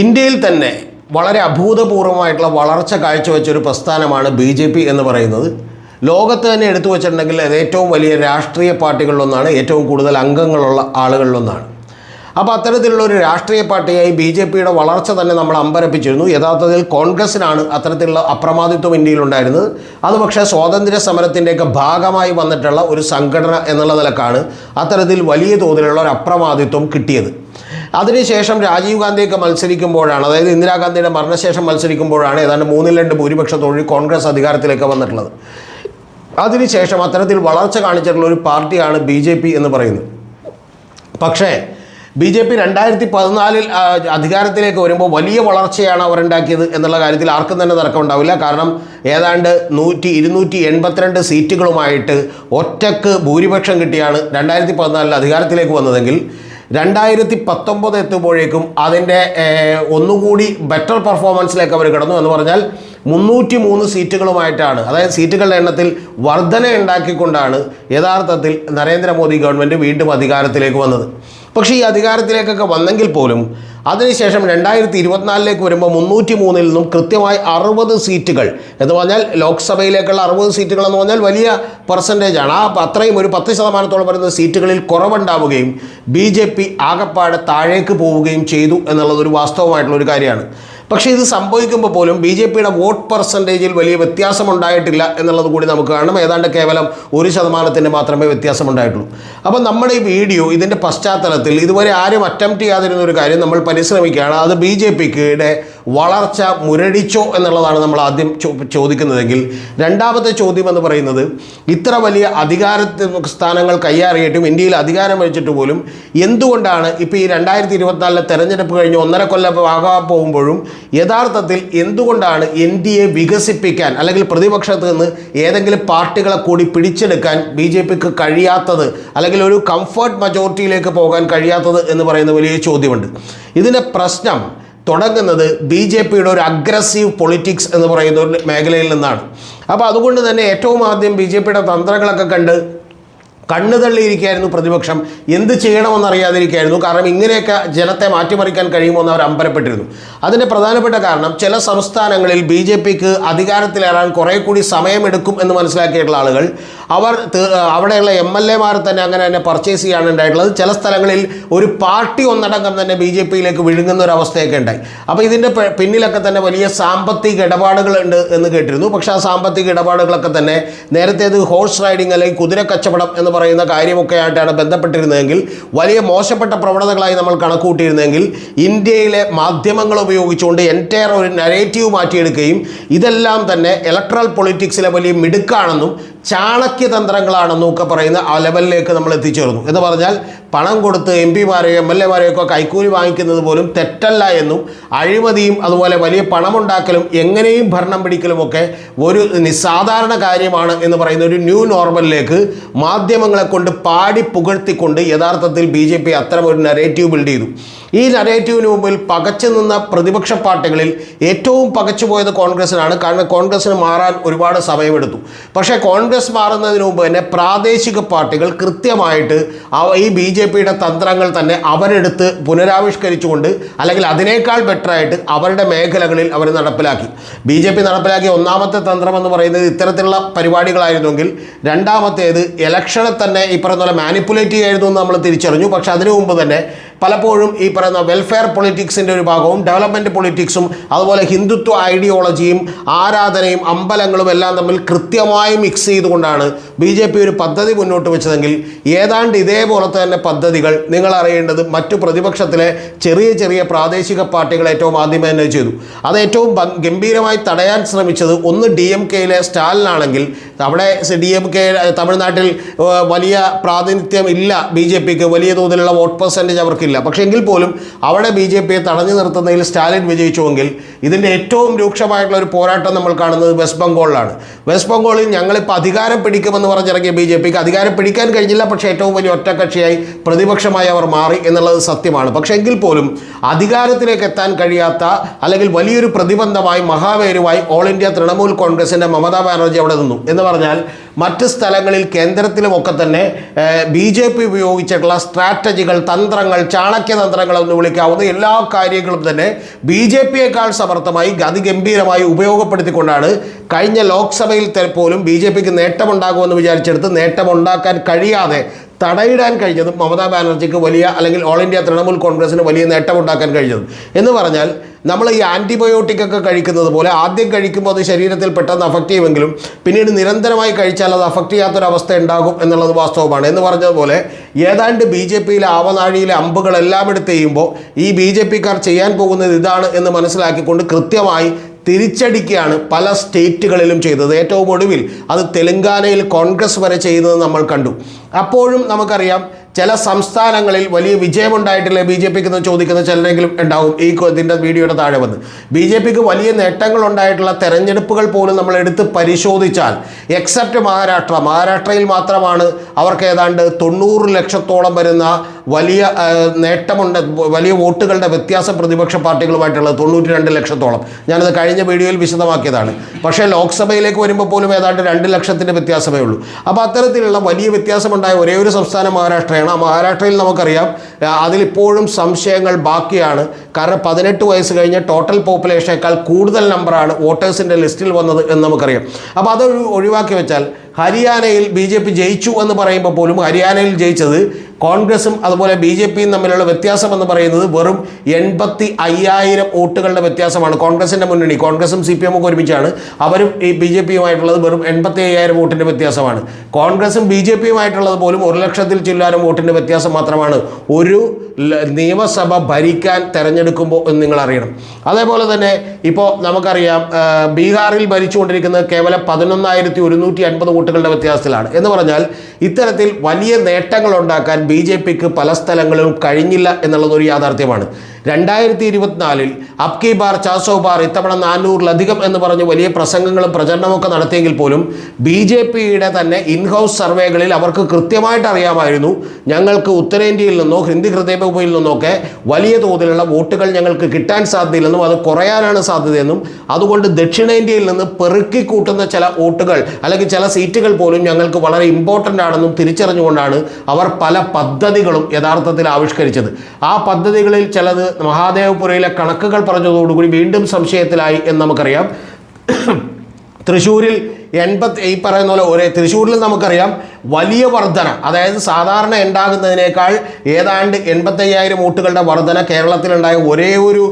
ഇന്ത്യയിൽ തന്നെ വളരെ അഭൂതപൂർവമായിട്ടുള്ള വളർച്ച കാഴ്ചവെച്ച ഒരു പ്രസ്ഥാനമാണ് ബി ജെ പി എന്ന് പറയുന്നത്. ലോകത്ത് തന്നെ എടുത്തു വച്ചിട്ടുണ്ടെങ്കിൽ അത് ഏറ്റവും വലിയ രാഷ്ട്രീയ പാർട്ടികളിലൊന്നാണ് ഏറ്റവും കൂടുതൽ അംഗങ്ങളുള്ള ആളുകളിലൊന്നാണ്. അപ്പോൾ അത്തരത്തിലുള്ള ഒരു രാഷ്ട്രീയ പാർട്ടിയായി ബി ജെ പിയുടെ വളർച്ച തന്നെ നമ്മൾ അമ്പരപ്പിച്ചിരുന്നു. യഥാർത്ഥത്തിൽ കോൺഗ്രസിനാണ് അത്തരത്തിലുള്ള അപ്രമാദിത്വം ഇന്ത്യയിലുണ്ടായിരുന്നത് അത് പക്ഷേ സ്വാതന്ത്ര്യ സമരത്തിന്റെയൊക്കെ ഭാഗമായി വന്നിട്ടുള്ള ഒരു സംഘടന എന്നുള്ള നിലക്കാണ് അത്തരത്തിൽ വലിയ തോതിലുള്ള ഒരു അപ്രമാദിത്വം കിട്ടിയത്. അതിനുശേഷം രാജീവ് ഗാന്ധിയൊക്കെ മത്സരിക്കുമ്പോഴാണ് അതായത് ഇന്ദിരാഗാന്ധിയുടെ മരണശേഷം മത്സരിക്കുമ്പോഴാണ് ഏതാണ്ട് മൂന്നിൽ രണ്ട് ഭൂരിപക്ഷത്തോടെ കോൺഗ്രസ് അധികാരത്തിലേക്ക് വന്നിട്ടുള്ളത്. അതിനുശേഷം അത്തരത്തിൽ വളർച്ച കാണിച്ചിട്ടുള്ള ഒരു പാർട്ടിയാണ് ബി ജെ പി എന്ന് പറയുന്നത് പക്ഷേ ബി ജെ പി രണ്ടായിരത്തി പതിനാലിൽ അധികാരത്തിലേക്ക് വരുമ്പോൾ വലിയ വളർച്ചയാണ് അവരുണ്ടാക്കിയത് എന്നുള്ള കാര്യത്തിൽ ആർക്കും തന്നെ തർക്കമുണ്ടാവില്ല. കാരണം ഏതാണ്ട് നൂറ്റി ഇരുന്നൂറ്റി എൺപത്തിരണ്ട് സീറ്റുകളുമായിട്ട് ഒറ്റയ്ക്ക് ഭൂരിപക്ഷം കിട്ടിയാണ് രണ്ടായിരത്തി പതിനാലിൽ അധികാരത്തിലേക്ക് വന്നതെങ്കിൽ രണ്ടായിരത്തി പത്തൊമ്പത് എത്തുമ്പോഴേക്കും അതിന്റെ ഒന്നുകൂടി ബെറ്റർ പെർഫോമൻസിലേക്ക് അവർ കിടന്നു എന്ന് പറഞ്ഞാൽ മുന്നൂറ്റി മൂന്ന് സീറ്റുകളുമായിട്ടാണ്. അതായത് സീറ്റുകളുടെ എണ്ണത്തിൽ വർധന ഉണ്ടാക്കിക്കൊണ്ടാണ് യഥാർത്ഥത്തിൽ നരേന്ദ്രമോദി ഗവൺമെന്റ് വീണ്ടും അധികാരത്തിലേക്ക് വന്നത്. പക്ഷേ ഈ അധികാരത്തിലേക്കൊക്കെ വന്നെങ്കിൽ പോലും അതിനുശേഷം രണ്ടായിരത്തി ഇരുപത്തിനാലിലേക്ക് വരുമ്പോൾ മുന്നൂറ്റി മൂന്നിൽ നിന്നും കൃത്യമായി അറുപത് സീറ്റുകൾ എന്ന് പറഞ്ഞാൽ ലോക്സഭയിലേക്കുള്ള അറുപത് സീറ്റുകൾ എന്ന് പറഞ്ഞാൽ വലിയ പെർസെന്റേജ് ആണ്. ആ അത്രയും ഒരു പത്ത് ശതമാനത്തോളം വരുന്ന സീറ്റുകളിൽ കുറവുണ്ടാവുകയും ബി ജെ പി ആകപ്പാടെ താഴേക്ക് പോവുകയും ചെയ്തു എന്നുള്ളത് ഒരു വാസ്തവമായിട്ടുള്ള ഒരു കാര്യമാണ്. പക്ഷേ ഇത് സംഭവിക്കുമ്പോൾ പോലും ബി ജെ പിയുടെ വോട്ട് പെർസെന്റേജിൽ വലിയ വ്യത്യാസം ഉണ്ടായിട്ടില്ല എന്നുള്ളത് കൂടി നമുക്ക് കാണണം. ഏതാണ്ട് കേവലം ഒരു ശതമാനത്തിന്റെ മാത്രമേ വ്യത്യാസം ഉണ്ടായിട്ടുള്ളൂ അപ്പോൾ നമ്മുടെ ഈ വീഡിയോ ഇതിന്റെ പശ്ചാത്തലത്തിൽ ഇതുവരെ ആരും അറ്റംപ്റ്റ് ചെയ്യാതിരുന്ന ഒരു കാര്യം നമ്മൾ പരിശ്രമിക്കുകയാണ്. അത് ബി ജെ പിയുടെ വളർച്ച മുരടിച്ചോ എന്നുള്ളതാണ് നമ്മൾ ആദ്യം ചോദിക്കുന്നതെങ്കിൽ രണ്ടാമത്തെ ചോദ്യം എന്ന് പറയുന്നത് ഇത്ര വലിയ അധികാര സ്ഥാനങ്ങൾ കൈയാറിയിട്ടും ഇന്ത്യയിൽ അധികാരം വഹിച്ചിട്ട് പോലും എന്തുകൊണ്ടാണ് ഇപ്പോൾ ഈ രണ്ടായിരത്തി ഇരുപത്തിനാലിലെ തെരഞ്ഞെടുപ്പ് കഴിഞ്ഞ് ഒന്നര കൊല്ലം ആകാൻ പോകുമ്പോഴും യഥാർത്ഥത്തിൽ എന്തുകൊണ്ടാണ് എൻ ഡി എ വികസിപ്പിക്കാൻ അല്ലെങ്കിൽ പ്രതിപക്ഷത്ത് നിന്ന് ഏതെങ്കിലും പാർട്ടികളെ കൂടി പിടിച്ചെടുക്കാൻ ബി ജെ പിക്ക് കഴിയാത്തത് അല്ലെങ്കിൽ ഒരു കംഫർട്ട് മജോറിറ്റിയിലേക്ക് പോകാൻ കഴിയാത്തത് എന്ന് പറയുന്ന വലിയ ചോദ്യമുണ്ട്. ഇതിന്റെ പ്രശ്നം തുടങ്ങുന്നത് ബി ജെ പിയുടെ ഒരു അഗ്രസീവ് പൊളിറ്റിക്സ് എന്ന് പറയുന്ന ഒരു മേഖലയിൽ നിന്നാണ്. അപ്പോൾ അതുകൊണ്ട് തന്നെ ഏറ്റവും ആദ്യം ബി ജെ പിയുടെ തന്ത്രങ്ങളൊക്കെ കണ്ട് കണ്ണു തള്ളിയിരിക്കുകയായിരുന്നു പ്രതിപക്ഷം. എന്ത് ചെയ്യണമെന്നറിയാതിരിക്കുകയായിരുന്നു കാരണം ഇങ്ങനെയൊക്കെ ജനത്തെ മാറ്റിമറിക്കാൻ കഴിയുമോ എന്ന് അവർ അമ്പരപ്പെട്ടിരുന്നു. അതിന്റെ പ്രധാനപ്പെട്ട കാരണം ചില സംസ്ഥാനങ്ങളിൽ ബി ജെ പിക്ക് അധികാരത്തിലേറാൻ കുറേ കൂടി സമയമെടുക്കും എന്ന് മനസ്സിലാക്കിയിട്ടുള്ള ആളുകൾ അവർ അവിടെയുള്ള എം എൽ എമാർ തന്നെ അങ്ങനെ തന്നെ പർച്ചേസ് ചെയ്യാണ് ഉണ്ടായിട്ടുള്ളത്. ചില സ്ഥലങ്ങളിൽ ഒരു പാർട്ടി ഒന്നടങ്കം തന്നെ ബി ജെ പിയിലേക്ക് വിഴുങ്ങുന്ന ഒരു അവസ്ഥയൊക്കെ ഉണ്ടായി. അപ്പോൾ ഇതിന്റെ പിന്നിലൊക്കെ തന്നെ വലിയ സാമ്പത്തിക ഇടപാടുകളുണ്ട് എന്ന് കേട്ടിരുന്നു. പക്ഷേ ആ സാമ്പത്തിക ഇടപാടുകളൊക്കെ തന്നെ നേരത്തേത് ഹോഴ്സ് റൈഡിങ് അല്ലെങ്കിൽ കുതിര കച്ചവടം എന്ന് പറയുന്ന കാര്യമൊക്കെ ആയിട്ടാണ് ബന്ധപ്പെട്ടിരുന്നതെങ്കിൽ വലിയ മോശപ്പെട്ട പ്രവണതകളായി നമ്മൾ കണക്കൂട്ടിയിരുന്നെങ്കിൽ ഇന്ത്യയിലെ മാധ്യമങ്ങൾ ഉപയോഗിച്ചുകൊണ്ട് എന്റയർ ഒരു നരേറ്റീവ് മാറ്റിയെടുക്കുകയും ഇതെല്ലാം തന്നെ ഇലക്ട്രൽ പൊളിറ്റിക്സിലെ വലിയ മിടുക്കാണെന്നും ചാണക്യതന്ത്രങ്ങളാണെന്നും എന്നൊക്കെ പറയുന്ന ആ ലെവലിലേക്ക് നമ്മൾ എത്തിച്ചേർന്നു. എന്ന് പറഞ്ഞാൽ പണം കൊടുത്ത് എം പിമാരെയോ എം എൽ എമാരെയോ ഒക്കെ കൈക്കൂലി വാങ്ങിക്കുന്നത് പോലും തെറ്റല്ല എന്നും അഴിമതിയും അതുപോലെ വലിയ പണമുണ്ടാക്കലും എങ്ങനെയും ഭരണം പിടിക്കലുമൊക്കെ ഒരു നിസ്സാധാരണ കാര്യമാണ് എന്ന് പറയുന്ന ഒരു ന്യൂ നോർമലിലേക്ക് മാധ്യമങ്ങളെ കൊണ്ട് പാടി പുകഴ്ത്തിക്കൊണ്ട് യഥാർത്ഥത്തിൽ ബി ജെ പി അത്തരം ഒരു നെറേറ്റീവ് ബിൽഡ് ചെയ്തു. ഈ നരേറ്റീവിന് മുമ്പിൽ പകച്ചു നിന്ന പ്രതിപക്ഷ പാർട്ടികളിൽ ഏറ്റവും പകച്ചു പോയത് കോൺഗ്രസിനാണ്. കാരണം കോൺഗ്രസിന് മാറാൻ ഒരുപാട് സമയമെടുത്തു. പക്ഷേ കോൺഗ്രസ് മാറുന്നതിന് മുമ്പ് തന്നെ പ്രാദേശിക പാർട്ടികൾ കൃത്യമായിട്ട് ഈ ബി ജെ പിയുടെ തന്ത്രങ്ങൾ തന്നെ അവരെടുത്ത് പുനരാവിഷ്കരിച്ചുകൊണ്ട് അല്ലെങ്കിൽ അതിനേക്കാൾ ബെറ്ററായിട്ട് അവരുടെ മേഖലകളിൽ അവർ നടപ്പിലാക്കി. ബി ജെ പി നടപ്പിലാക്കിയ ഒന്നാമത്തെ തന്ത്രം എന്ന് പറയുന്നത് ഇത്തരത്തിലുള്ള പരിപാടികളായിരുന്നെങ്കിൽ രണ്ടാമത്തേത് ഇലക്ഷനെ തന്നെ ഈ പോലെ മാനിപ്പുലേറ്റ് ചെയ്യായിരുന്നു എന്ന് നമ്മൾ തിരിച്ചറിഞ്ഞു. പക്ഷേ അതിനു മുമ്പ് തന്നെ പലപ്പോഴും ഈ പറയുന്ന വെൽഫെയർ പൊളിറ്റിക്സിന്റെ ഒരു ഭാഗവും ഡെവലപ്മെന്റ് പൊളിറ്റിക്സും അതുപോലെ ഹിന്ദുത്വ ഐഡിയോളജിയും ആരാധനയും അമ്പലങ്ങളും എല്ലാം തമ്മിൽ കൃത്യമായി മിക്സ് ചെയ്തുകൊണ്ടാണ് ബി ജെ പി ഒരു പദ്ധതി മുന്നോട്ട് വെച്ചതെങ്കിൽ ഏതാണ്ട് ഇതേപോലത്തെ തന്നെ പദ്ധതികൾ നിങ്ങൾ അറിയേണ്ടത് മറ്റു പ്രതിപക്ഷത്തിലെ ചെറിയ ചെറിയ പ്രാദേശിക പാർട്ടികൾ ഏറ്റവും ആദ്യമേ തന്നെ ചെയ്തു. അത് ഏറ്റവും ഗംഭീരമായി തടയാൻ ശ്രമിച്ചത് ഒന്ന് ഡി എം കെയിലെ സ്റ്റാലിനാണെങ്കിൽ അവിടെ ഡി എം കെ തമിഴ്നാട്ടിൽ വലിയ പ്രാതിനിധ്യം ഇല്ല ബി ജെ പിക്ക് വലിയ തോതിലുള്ള വോട്ട് പെർസെന്റേജ് അവർക്കില്ല. പക്ഷേ എങ്കിൽ പോലും അവിടെ ബി ജെ പിയെ തടഞ്ഞു നിർത്തുന്നതിൽ സ്റ്റാലിൻ വിജയിച്ചുവെങ്കിൽ ഇതിന്റെ ഏറ്റവും രൂക്ഷമായിട്ടുള്ള ഒരു പോരാട്ടം നമ്മൾ കാണുന്നത് വെസ്റ്റ് ബംഗാളിലാണ്. വെസ്റ്റ് ബംഗാളിൽ ഞങ്ങളിപ്പോൾ അധികാരം പിടിക്കുമെന്ന് പറഞ്ഞിറങ്ങിയ ബി ജെ പിക്ക് അധികാരം പിടിക്കാൻ കഴിഞ്ഞില്ല പക്ഷേ ഏറ്റവും വലിയ ഒറ്റക്കക്ഷിയായി പ്രതിപക്ഷമായി അവർ മാറി എന്നുള്ളത് സത്യമാണ്. പക്ഷേ എങ്കിൽ പോലും അധികാരത്തിലേക്ക് എത്താൻ കഴിയാത്ത അല്ലെങ്കിൽ വലിയൊരു പ്രതിബന്ധമായി മഹാവേരുവായി ഓൾ ഇന്ത്യ തൃണമൂൽ കോൺഗ്രസിന്റെ മമതാ ബാനർജി അവിടെ നിന്നു എന്ന് പറഞ്ഞാൽ മറ്റ് സ്ഥലങ്ങളിൽ കേന്ദ്രത്തിലുമൊക്കെ തന്നെ ബി ജെ പി ഉപയോഗിച്ചിട്ടുള്ള സ്ട്രാറ്റജികൾ തന്ത്രങ്ങൾ ചാണക്യതന്ത്രങ്ങൾ എന്ന് വിളിക്കാവുന്ന എല്ലാ കാര്യങ്ങളും തന്നെ ബി ജെ പിയേക്കാൾ സമർത്ഥമായി അതിഗംഭീരമായി ഉപയോഗപ്പെടുത്തിക്കൊണ്ടാണ് കഴിഞ്ഞ ലോക്സഭയിൽ പോലും ബി ജെ പിക്ക് നേട്ടമുണ്ടാകുമെന്ന് വിചാരിച്ചെടുത്ത് നേട്ടമുണ്ടാക്കാൻ കഴിയാതെ തടയിടാൻ കഴിഞ്ഞതും മമതാ ബാനർജിക്ക് വലിയ അല്ലെങ്കിൽ ഓൾ ഇന്ത്യ തൃണമൂൽ കോൺഗ്രസിന് വലിയ നേട്ടമുണ്ടാക്കാൻ കഴിഞ്ഞതും. എന്ന് പറഞ്ഞാൽ നമ്മൾ ഈ ആന്റിബയോട്ടിക് ഒക്കെ കഴിക്കുന്നത് പോലെ ആദ്യം കഴിക്കുമ്പോൾ അത് ശരീരത്തിൽ പെട്ടെന്ന് അഫക്റ്റ് ചെയ്യുമെങ്കിലും പിന്നീട് നിരന്തരമായി കഴിച്ചാൽ അത് അഫക്റ്റ് ചെയ്യാത്തൊരവസ്ഥ ഉണ്ടാകും എന്നുള്ളത് വാസ്തവമാണ്. എന്ന് പറഞ്ഞതുപോലെ ഏതാണ്ട് ബി ജെ പിയിലെ ആവനാഴിയിലെ അമ്പുകളെല്ലാം എടുത്ത് ചെയ്യുമ്പോൾ ഈ ബി ജെ പിക്കാർ ചെയ്യാൻ പോകുന്നത് ഇതാണ് എന്ന് മനസ്സിലാക്കിക്കൊണ്ട് കൃത്യമായി തിരിച്ചടിക്കുകയാണ് പല സ്റ്റേറ്റുകളിലും ചെയ്തത്. ഏറ്റവും ഒടുവിൽ അത് തെലങ്കാനയിൽ കോൺഗ്രസ് വരെ ചെയ്തത് നമ്മൾ കണ്ടു. അപ്പോഴും നമുക്കറിയാം ചില സംസ്ഥാനങ്ങളിൽ വലിയ വിജയമുണ്ടായിട്ടില്ല ബി ജെ പിക്ക് എന്ന് ചോദിക്കുന്ന ചിലരെങ്കിലും ഉണ്ടാവും. ഈ ഇതിന്റെ വീഡിയോയുടെ താഴെ വന്ന്. ബി ജെ പിക്ക് വലിയ നേട്ടങ്ങൾ ഉണ്ടായിട്ടുള്ള തെരഞ്ഞെടുപ്പുകൾ പോലും നമ്മൾ എടുത്ത് പരിശോധിച്ചാൽ എക്സെപ്റ്റ് മഹാരാഷ്ട്ര. മഹാരാഷ്ട്രയിൽ മാത്രമാണ് അവർക്ക് ഏതാണ്ട് തൊണ്ണൂറ് ലക്ഷത്തോളം വരുന്ന വലിയ നേട്ടമുണ്ട് വലിയ വോട്ടുകളുടെ വ്യത്യാസം പ്രതിപക്ഷ പാർട്ടികളുമായിട്ടുള്ളത് തൊണ്ണൂറ്റി രണ്ട് ലക്ഷത്തോളം. ഞാനത് കഴിഞ്ഞ വീഡിയോയിൽ വിശദമാക്കിയതാണ്. പക്ഷേ ലോക്സഭയിലേക്ക് വരുമ്പോൾ പോലും ഏതാണ്ട് രണ്ട് ലക്ഷത്തിന്റെ വ്യത്യാസമേ ഉള്ളൂ. അപ്പോൾ അത്തരത്തിലുള്ള വലിയ വ്യത്യാസമുണ്ടായ ഒരേ ഒരു സംസ്ഥാനം മഹാരാഷ്ട്രയാണ്. ആ മഹാരാഷ്ട്രയിൽ നമുക്കറിയാം അതിലിപ്പോഴും സംശയങ്ങൾ ബാക്കിയാണ്. കാരണം പതിനെട്ട് വയസ്സ് കഴിഞ്ഞ ടോട്ടൽ പോപ്പുലേഷനേക്കാൾ കൂടുതൽ നമ്പറാണ് വോട്ടേഴ്സിന്റെ ലിസ്റ്റിൽ വന്നത് എന്ന് നമുക്കറിയാം. അപ്പോൾ അത് ഒഴിവാക്കി വെച്ചാൽ ഹരിയാനയിൽ ബി ജെ പി ജയിച്ചു എന്ന് പറയുമ്പോൾ പോലും ഹരിയാനയിൽ ജയിച്ചത് കോൺഗ്രസും അതുപോലെ ബി ജെ പിയും തമ്മിലുള്ള വ്യത്യാസം എന്ന് പറയുന്നത് വെറും എൺപത്തി അയ്യായിരം വോട്ടുകളുടെ വ്യത്യാസമാണ്. കോൺഗ്രസിന്റെ മുന്നണി കോൺഗ്രസും സി പി എമ്മും ഒരുമിച്ചാണ്. അവരും ഈ ബി ജെ പിയുമായിട്ടുള്ളത് വെറും എൺപത്തി അയ്യായിരം വോട്ടിന്റെ വ്യത്യാസമാണ്. കോൺഗ്രസും ബി ജെ പിയുമായിട്ടുള്ളത് പോലും ഒരു ലക്ഷത്തിൽ ചില്ലാനും വോട്ടിന്റെ വ്യത്യാസം മാത്രമാണ്. ഒരു നിയമസഭ ഭരിക്കാൻ തെരഞ്ഞെടുക്കുമ്പോൾ എന്ന് നിങ്ങൾ അറിയണം. അതേപോലെ തന്നെ ഇപ്പോൾ നമുക്കറിയാം ബീഹാറിൽ ഭരിച്ചുകൊണ്ടിരിക്കുന്നത് കേവലം പതിനൊന്നായിരത്തി ഒരുന്നൂറ്റി അൻപത് വോട്ടുകളുടെ വ്യത്യാസത്തിലാണ്. എന്ന് പറഞ്ഞാൽ ഇത്തരത്തിൽ വലിയ നേട്ടങ്ങൾ ഉണ്ടാക്കാൻ ബി ജെ പിക്ക് പല സ്ഥലങ്ങളും കഴിഞ്ഞില്ല എന്നുള്ളതൊരു യാഥാർത്ഥ്യമാണ്. രണ്ടായിരത്തി ഇരുപത്തിനാലിൽ അബ്കി ബാർ ചാസോ ബാർ ഇത്തവണ നാനൂറിലധികം എന്ന് പറഞ്ഞ് വലിയ പ്രസംഗങ്ങളും പ്രചരണമൊക്കെ നടത്തിയെങ്കിൽ പോലും ബി ജെ പിയുടെ തന്നെ ഇൻഹൗസ് സർവേകളിൽ അവർക്ക് കൃത്യമായിട്ട് അറിയാമായിരുന്നു. ഞങ്ങൾക്ക് ഉത്തരേന്ത്യയിൽ നിന്നോ ഹിന്ദി ഹൃദയഭൂമിയിൽ നിന്നൊക്കെ വലിയ തോതിലുള്ള വോട്ടുകൾ ഞങ്ങൾക്ക് കിട്ടാൻ സാധ്യതയില്ലെന്നും അത് കുറയാനാണ് സാധ്യതയെന്നും അതുകൊണ്ട് ദക്ഷിണേന്ത്യയിൽ നിന്ന് പെറുക്കി കൂട്ടുന്ന ചില വോട്ടുകൾ അല്ലെങ്കിൽ ചില സീറ്റുകൾ പോലും ഞങ്ങൾക്ക് വളരെ ഇമ്പോർട്ടന്റ് ആണെന്നും തിരിച്ചറിഞ്ഞുകൊണ്ടാണ് അവർ പല പദ്ധതികളും യഥാർത്ഥത്തിൽ ആവിഷ്കരിച്ചത്. ആ പദ്ധതികളിൽ ചിലത് മഹാദേവപുരയിലെ കണക്കുകൾ പറഞ്ഞതോടുകൂടി വീണ്ടും സംശയത്തിലായി എന്ന് നമുക്കറിയാം. തൃശ്ശൂരിൽ എൺപത്തി ഈ പറയുന്ന പോലെ ഒരേ തൃശ്ശൂരിൽ നമുക്കറിയാം. വലിയ വർധന അതായത് സാധാരണ ഉണ്ടാകുന്നതിനേക്കാൾ ഏതാണ്ട് എൺപത്തയ്യായിരം വോട്ടുകളുടെ വർധന കേരളത്തിലുണ്ടായ ഒരേ ഒരു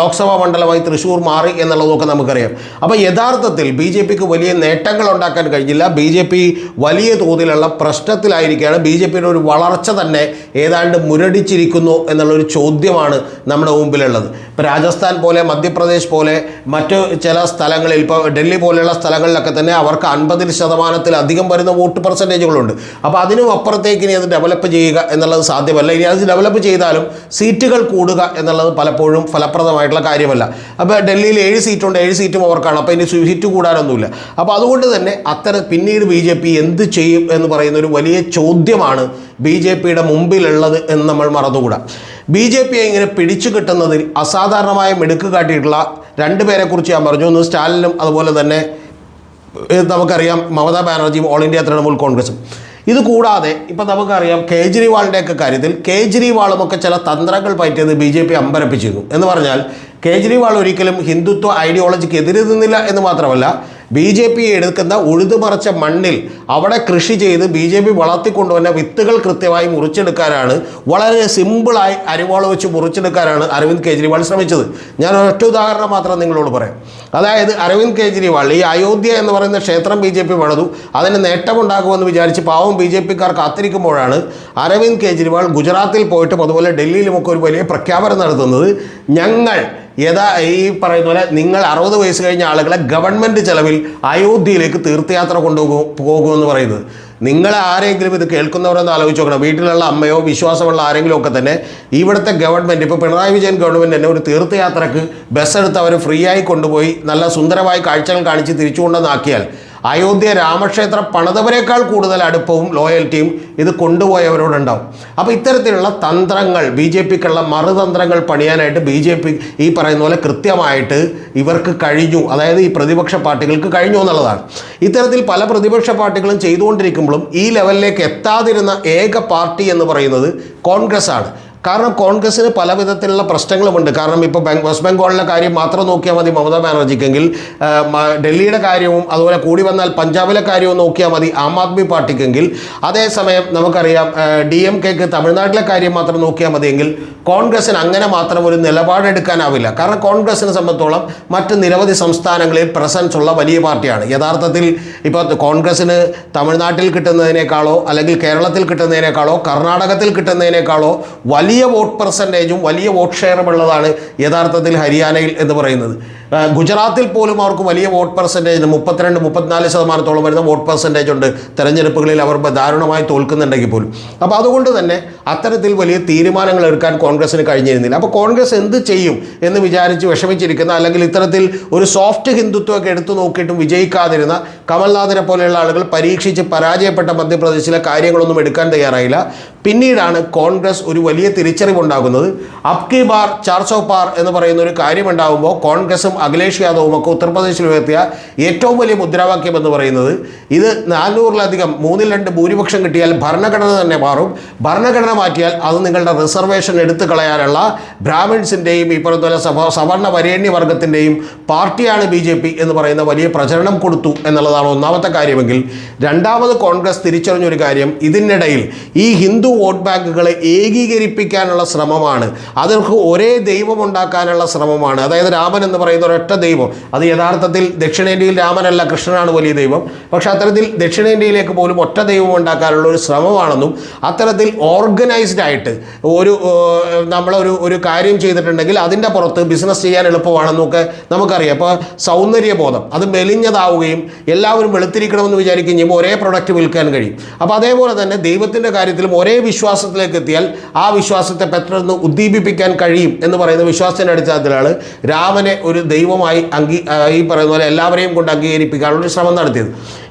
ലോക്സഭാ മണ്ഡലമായി തൃശ്ശൂർ മാറി എന്നുള്ളതൊക്കെ നമുക്കറിയാം. അപ്പോൾ യഥാർത്ഥത്തിൽ ബി ജെ പിക്ക് വലിയ നേട്ടങ്ങൾ ഉണ്ടാക്കാൻ കഴിഞ്ഞില്ല. ബി ജെ പി വലിയ തോതിലുള്ള പ്രശ്നത്തിലായിരിക്കുകയാണ്. ബി ജെ പിയുടെ ഒരു വളർച്ച തന്നെ ഏതാണ്ട് മുരടിച്ചിരിക്കുന്നു എന്നുള്ളൊരു ചോദ്യമാണ് നമ്മുടെ മുമ്പിലുള്ളത്. ഇപ്പോൾ രാജസ്ഥാൻ പോലെ മധ്യപ്രദേശ് പോലെ മറ്റു ചില സ്ഥലങ്ങളിൽ ഇപ്പോൾ ഡൽഹി പോലെയുള്ള സ്ഥലങ്ങളിലൊക്കെ തന്നെ അവർക്ക് അൻപത് ശതമാനത്തിലധികം വരുന്ന വോട്ട് പെർസെന്റേജുകളുണ്ട് അപ്പോൾ അതിനും അപ്പുറത്തേക്ക് ഇനി അത് ഡെവലപ്പ് ചെയ്യുക എന്നുള്ളത് സാധ്യമല്ല. ഇനി അത് ഡെവലപ്പ് ചെയ്താലും സീറ്റുകൾ കൂടുക എന്നുള്ളത് പലപ്പോഴും ഫലപ്രദമായിട്ടുള്ള കാര്യമല്ല. അപ്പോൾ ഡൽഹിയിൽ ഏഴ് സീറ്റുണ്ട് ഏഴ് സീറ്റും അവർക്കാണ് അപ്പോൾ ഇനി സീറ്റ് കൂടാനൊന്നുമില്ല. അപ്പോൾ അതുകൊണ്ട് തന്നെ അത്തരം പിന്നീട് ബി ജെ പി എന്ത് ചെയ്യും എന്ന് പറയുന്ന ഒരു വലിയ ചോദ്യമാണ് ബി ജെ പിയുടെ മുമ്പിലുള്ളത് എന്ന് നമ്മൾ മറന്നുകൂടാ. ബി ജെ പിയെ ഇങ്ങനെ പിടിച്ചു കിട്ടുന്നതിൽ അസാധാരണമായ മിടുക്ക് കാട്ടിയിട്ടുള്ള രണ്ട് പേരെക്കുറിച്ച് ഞാൻ പറഞ്ഞു. ഒന്ന് സ്റ്റാലിനും അതുപോലെ തന്നെ നമുക്കറിയാം മമതാ ബാനർജിയും ഓൾ ഇന്ത്യ തൃണമൂൽ കോൺഗ്രസും. ഇത് കൂടാതെ ഇപ്പം നമുക്കറിയാം കേജ്രിവാളിന്റെയൊക്കെ കാര്യത്തിൽ കേജ്രിവാളും ഒക്കെ ചില തന്ത്രങ്ങൾ പറ്റിയത് ബി ജെ പി അമ്പരപ്പിച്ചിരുന്നു. എന്ന് പറഞ്ഞാൽ കേജ്രിവാൾ ഒരിക്കലും ഹിന്ദുത്വ ഐഡിയോളജിക്ക് എതിരെ നിന്നില്ല എന്ന് മാത്രമല്ല ബി ജെ പി എടുക്കുന്ന ഉഴുതുമറച്ച മണ്ണിൽ അവിടെ കൃഷി ചെയ്ത് ബി ജെ പി വളർത്തിക്കൊണ്ടുവന്ന വിത്തുകൾ കൃത്യമായി മുറിച്ചെടുക്കാനാണ് വളരെ സിമ്പിളായി അരിവാൾ വെച്ച് മുറിച്ചെടുക്കാനാണ് അരവിന്ദ് കേജ്രിവാൾ ശ്രമിച്ചത്. ഞാൻ ഒറ്റ ഉദാഹരണം മാത്രം നിങ്ങളോട് പറയാം. അതായത് അരവിന്ദ് കെജ്രിവാൾ ഈ അയോധ്യ എന്ന് പറയുന്ന ക്ഷേത്രം ബി ജെ പി പണിതു. അതിന് നേട്ടമുണ്ടാകുമെന്ന് വിചാരിച്ച് പാവം ബി ജെ പിക്കാർ കാത്തിരിക്കുമ്പോഴാണ് അരവിന്ദ് കെജ്രിവാൾ ഗുജറാത്തിൽ പോയിട്ടും അതുപോലെ ഡൽഹിയിലുമൊക്കെ ഒരു വലിയ പ്രഖ്യാപനം നടത്തുന്നത്. ഞങ്ങൾ യഥാ ഈ പറയുന്ന പോലെ നിങ്ങൾ അറുപത് വയസ്സ് കഴിഞ്ഞ ആളുകളെ ഗവൺമെന്റ് ചെലവിൽ അയോധ്യയിലേക്ക് തീർത്ഥയാത്ര കൊണ്ടുപോകും പോകുമെന്ന് പറയുന്നത്. നിങ്ങൾ ആരെങ്കിലും ഇത് കേൾക്കുന്നവരെന്ന് ആലോചിച്ച് നോക്കണം. വീട്ടിലുള്ള അമ്മയോ വിശ്വാസമുള്ള ആരെങ്കിലും ഒക്കെ തന്നെ ഇവിടുത്തെ ഗവൺമെന്റ് ഇപ്പോൾ പിണറായി വിജയൻ ഗവൺമെന്റ് തന്നെ ഒരു തീർത്ഥയാത്രക്ക് ബസ് എടുത്ത് അവർ ഫ്രീ ആയി കൊണ്ടുപോയി നല്ല സുന്ദരമായ കാഴ്ചകൾ കാണിച്ച് തിരിച്ചു കൊണ്ടുവന്നാക്കിയാൽ അയോധ്യ രാമക്ഷേത്ര പണിതവരെക്കാൾ കൂടുതൽ അടുപ്പവും ലോയൽറ്റിയും ഇത് കൊണ്ടുപോയവരോടുണ്ടാവും. അപ്പോൾ ഇത്തരത്തിലുള്ള തന്ത്രങ്ങൾ ബി ജെ പിക്കുള്ള മറുതന്ത്രങ്ങൾ പണിയാനായിട്ട് ബി ജെ പി ഈ പറയുന്ന പോലെ കൃത്യമായിട്ട് ഇവർക്ക് കഴിഞ്ഞു. അതായത് ഈ പ്രതിപക്ഷ പാർട്ടികൾക്ക് കഴിഞ്ഞു എന്നുള്ളതാണ്. ഇത്തരത്തിൽ പല പ്രതിപക്ഷ പാർട്ടികളും ചെയ്തുകൊണ്ടിരിക്കുമ്പോഴും ഈ ലെവലിലേക്ക് എത്താതിരുന്ന ഏക പാർട്ടി എന്ന് പറയുന്നത് കോൺഗ്രസ് ആണ് കാരണം കോൺഗ്രസ്സിന് പല വിധത്തിലുള്ള പ്രശ്നങ്ങളുമുണ്ട്. കാരണം ഇപ്പോൾ വെസ്റ്റ് ബംഗാളിലെ കാര്യം മാത്രം നോക്കിയാൽ മതി മമതാ ബാനർജിക്കെങ്കിൽ. ഡൽഹിയുടെ കാര്യവും അതുപോലെ കൂടി വന്നാൽ പഞ്ചാബിലെ കാര്യവും നോക്കിയാൽ മതി ആം ആദ്മി പാർട്ടിക്കെങ്കിൽ. അതേസമയം നമുക്കറിയാം ഡി എം കെക്ക് തമിഴ്നാട്ടിലെ കാര്യം മാത്രം നോക്കിയാൽ മതിയെങ്കിൽ കോൺഗ്രസ്സിന് അങ്ങനെ മാത്രം ഒരു നിലപാടെടുക്കാനാവില്ല. കാരണം കോൺഗ്രസ്സിനെ സംബന്ധിച്ചോളം മറ്റ് നിരവധി സംസ്ഥാനങ്ങളിൽ പ്രസൻസ് ഉള്ള വലിയ പാർട്ടിയാണ്. യഥാർത്ഥത്തിൽ ഇപ്പോൾ കോൺഗ്രസ്സിന് തമിഴ്നാട്ടിൽ കിട്ടുന്നതിനേക്കാളോ അല്ലെങ്കിൽ കേരളത്തിൽ കിട്ടുന്നതിനേക്കാളോ കർണാടകത്തിൽ കിട്ടുന്നതിനേക്കാളോ വലിയ വോട്ട് പെർസെന്റേജും വലിയ വോട്ട് ഷെയറും ഉള്ളതാണ് യഥാർത്ഥത്തിൽ ഹരിയാനയിൽ എന്ന് പറയുന്നത്. ഗുജറാത്തിൽ പോലും അവർക്ക് വലിയ വോട്ട് പെർസെന്റേജ് മുപ്പത്തിരണ്ട് മുപ്പത്തിനാല് ശതമാനത്തോളം വരുന്ന വോട്ട് പെർസെന്റേജ് ഉണ്ട്. തെരഞ്ഞെടുപ്പുകളിൽ അവർ ദാരുണമായി തോൽക്കുന്നുണ്ടെങ്കിൽ പോലും. അപ്പോൾ അതുകൊണ്ട് തന്നെ അത്തരത്തിൽ വലിയ തീരുമാനങ്ങൾ എടുക്കാൻ കോൺഗ്രസ്സിന് കഴിഞ്ഞിരുന്നില്ല. അപ്പോൾ കോൺഗ്രസ് എന്ത് ചെയ്യും എന്ന് വിചാരിച്ച് വിഷമിച്ചിരിക്കുന്ന അല്ലെങ്കിൽ ഇത്തരത്തിൽ ഒരു സോഫ്റ്റ് ഹിന്ദുത്വമൊക്കെ എടുത്തു നോക്കിയിട്ടും വിജയിക്കാതിരുന്ന കമൽനാഥിനെ പോലെയുള്ള ആളുകൾ പരീക്ഷിച്ച് പരാജയപ്പെട്ട മധ്യപ്രദേശിലെ കാര്യങ്ങളൊന്നും എടുക്കാൻ തയ്യാറായില്ല. പിന്നീടാണ് കോൺഗ്രസ് ഒരു വലിയ തിരിച്ചറിവുണ്ടാകുന്നത്. അപ് കി ബാർ ഓഫ് പാർ എന്ന് പറയുന്ന ഒരു കാര്യമുണ്ടാകുമ്പോൾ കോൺഗ്രസും അഖിലേഷ് യാദവും ഒക്കെ ഉത്തർപ്രദേശിൽ ഉയർത്തിയ ഏറ്റവും വലിയ മുദ്രാവാക്യം എന്ന് പറയുന്നത് ഇത് നാനൂറിലധികം മൂന്നിൽ രണ്ട് ഭൂരിപക്ഷം കിട്ടിയാൽ ഭരണഘടന തന്നെ മാറും. ഭരണഘടന മാറ്റിയാൽ അത് നിങ്ങളുടെ റിസർവേഷൻ എടുത്തു കളയാനുള്ള ബ്രാഹ്മിൺസിന്റെയും ഈ പറഞ്ഞ സഭ സവർണ വരേണ്യ വർഗത്തിന്റെയും പാർട്ടിയാണ് ബി ജെ പി എന്ന് പറയുന്ന വലിയ പ്രചരണം കൊടുത്തു എന്നുള്ളതാണ് ഒന്നാമത്തെ കാര്യമെങ്കിൽ. രണ്ടാമത് കോൺഗ്രസ് തിരിച്ചറിഞ്ഞൊരു കാര്യം ഇതിനിടയിൽ ഈ ഹിന്ദു വോട്ട് ബാങ്കുകളെ ഏകീകരിപ്പിക്കാനുള്ള ശ്രമമാണ്. അതിർക്ക് ഒരേ ദൈവം ഉണ്ടാക്കാനുള്ള ശ്രമമാണ്. അതായത് രാമൻ എന്ന് പറയുന്ന ഒരൊറ്റ ദൈവം. അത് യഥാർത്ഥത്തിൽ ദക്ഷിണേന്ത്യയിൽ രാമനല്ല കൃഷ്ണനാണ് വലിയ ദൈവം. പക്ഷെ അത്തരത്തിൽ ദക്ഷിണേന്ത്യയിലേക്ക് പോലും ഒറ്റ ദൈവം ഉണ്ടാക്കാനുള്ള ഒരു ശ്രമമാണെന്നും അത്തരത്തിൽ ഓർഗനൈസ്ഡ് ആയിട്ട് ഒരു നമ്മളൊരു ഒരു കാര്യം ചെയ്തിട്ടുണ്ടെങ്കിൽ അതിന്റെ പുറത്ത് ബിസിനസ് ചെയ്യാൻ എളുപ്പമാണെന്നൊക്കെ നമുക്കറിയാം. അപ്പോൾ സൗന്ദര്യബോധം അത് മെലിഞ്ഞതാവുകയും എല്ലാവരും വെളുത്തിരിക്കണമെന്ന് വിചാരിക്കുകയും ചെയ്യുമ്പോൾ ഒരേ പ്രൊഡക്റ്റ് വിൽക്കാൻ കഴിയും. അപ്പോൾ അതേപോലെ തന്നെ ദൈവത്തിന്റെ കാര്യത്തിലും ഒരേ വിശ്വാസത്തിലേക്ക് എത്തിയാൽ ആ വിശ്വാസത്തെ പെട്ടെന്ന് ഉദ്ദീപിപ്പിക്കാൻ കഴിയും എന്ന് പറയുന്ന വിശ്വാസത്തിന്റെ അടിസ്ഥാനത്തിലാണ് രാമനെ ഒരു ദൈവമായി അംഗീ ഈ പറയുന്ന പോലെ എല്ലാവരെയും കൊണ്ട് അംഗീകരിപ്പിക്കാനുള്ള ശ്രമം നടത്തിയത്.